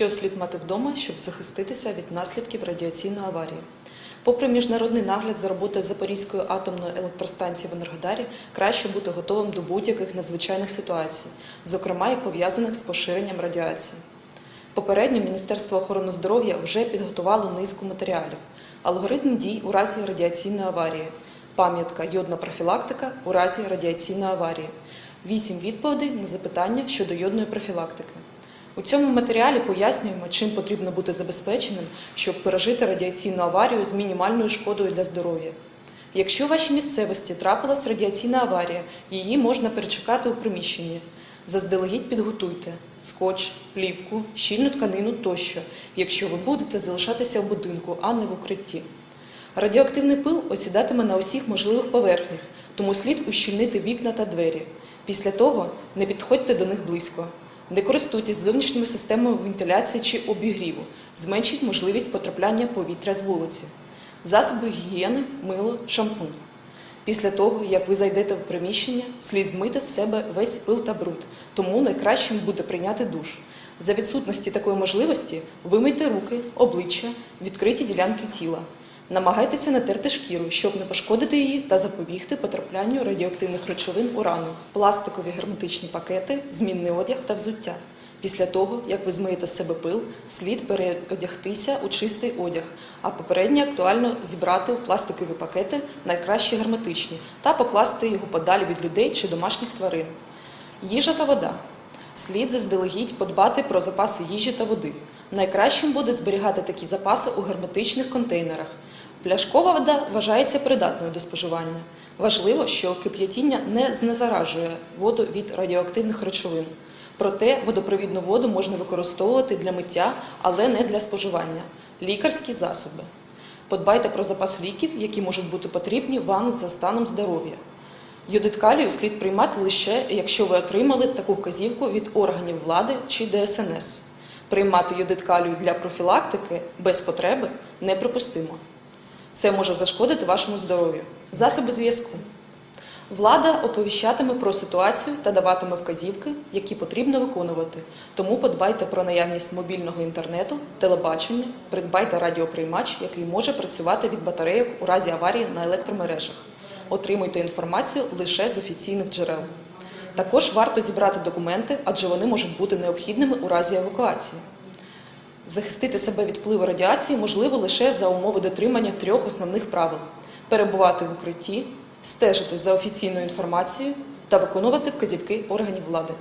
Що слід мати вдома, щоб захиститися від наслідків радіаційної аварії? Попри міжнародний нагляд за роботою Запорізької атомної електростанції в Енергодарі, краще бути готовим до будь-яких надзвичайних ситуацій, зокрема і пов'язаних з поширенням радіації. Попередньо Міністерство охорони здоров'я вже підготувало низку матеріалів, алгоритм дій у разі радіаційної аварії, пам'ятка йодна профілактика у разі радіаційної аварії, вісім відповідей на запитання щодо йодної профілактики. У цьому матеріалі пояснюємо, чим потрібно бути забезпеченим, щоб пережити радіаційну аварію з мінімальною шкодою для здоров'я. Якщо у вашій місцевості трапилась радіаційна аварія, її можна перечекати у приміщенні. Заздалегідь підготуйте скотч, плівку, щільну тканину тощо, якщо ви будете залишатися в будинку, а не в укритті. Радіоактивний пил осідатиме на усіх можливих поверхнях, тому слід ущільнити вікна та двері. Після того не підходьте до них близько. Не користуйтесь зовнішніми системами вентиляції чи обігріву, зменшіть можливість потрапляння повітря з вулиці. Засоби гігієни, мило, шампунь. Після того, як ви зайдете в приміщення, слід змити з себе весь пил та бруд, тому найкращим буде прийняти душ. За відсутності такої можливості вимийте руки, обличчя, відкриті ділянки тіла. Намагайтеся натерти шкіру, щоб не пошкодити її та запобігти потраплянню радіоактивних речовин у рану. Пластикові герметичні пакети, змінний одяг та взуття. Після того, як ви змиєте з себе пил, слід переодягтися у чистий одяг, а попередньо актуально зібрати у пластикові пакети, найкраще герметичні, та покласти його подалі від людей чи домашніх тварин. Їжа та вода. Слід заздалегідь подбати про запаси їжі та води. Найкращим буде зберігати такі запаси у герметичних контейнерах. Пляшкова вода вважається придатною до споживання. Важливо, що кип'ятіння не знезаражує воду від радіоактивних речовин. Проте водопровідну воду можна використовувати для миття, але не для споживання. Лікарські засоби. Подбайте про запас ліків, які можуть бути потрібні вам за станом здоров'я. Йодит калію слід приймати лише, якщо ви отримали таку вказівку від органів влади чи ДСНС. Приймати йодит калію для профілактики без потреби неприпустимо. Це може зашкодити вашому здоров'ю. Засоби зв'язку. Влада оповіщатиме про ситуацію та даватиме вказівки, які потрібно виконувати. Тому подбайте про наявність мобільного інтернету, телебачення, придбайте радіоприймач, який може працювати від батарейок у разі аварії на електромережах. Отримуйте інформацію лише з офіційних джерел. Також варто зібрати документи, адже вони можуть бути необхідними у разі евакуації. Захистити себе від впливу радіації можливо лише за умови дотримання трьох основних правил: перебувати в укритті, стежити за офіційною інформацією та виконувати вказівки органів влади.